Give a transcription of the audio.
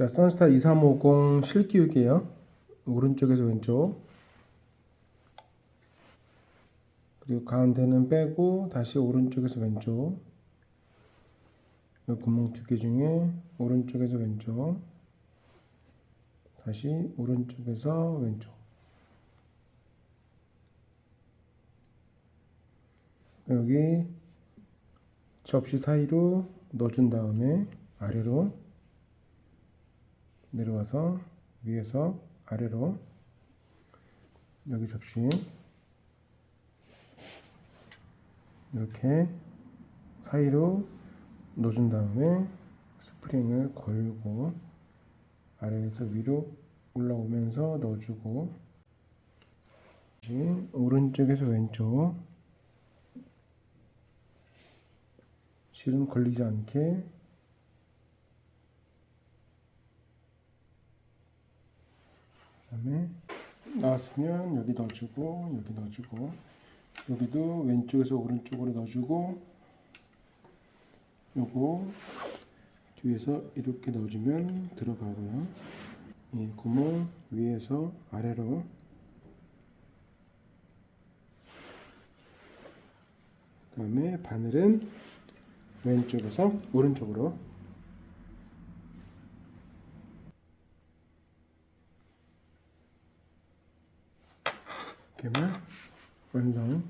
자, 선스타 2350 실기육이에요. 오른쪽에서 왼쪽. 그리고 가운데는 빼고 다시 오른쪽에서 왼쪽. 이 구멍 두 개 중에 오른쪽에서 왼쪽. 다시 오른쪽에서 왼쪽. 여기 접시 사이로 넣어준 다음에 아래로 내려와서 위에서 아래로 여기 접시 이렇게 사이로 넣어준 다음에 스프링을 걸고 아래에서 위로 올라오면서 넣어주고 오른쪽에서 왼쪽 실은 걸리지 않게 그다음에 나왔으면 여기 넣어주고 여기 넣어주고 여기도 왼쪽에서 오른쪽으로 넣어주고 요거 뒤에서 이렇게 넣어주면 들어가고요. 이 구멍 위에서 아래로 그 다음에 바늘은 왼쪽에서 오른쪽으로 하면 완성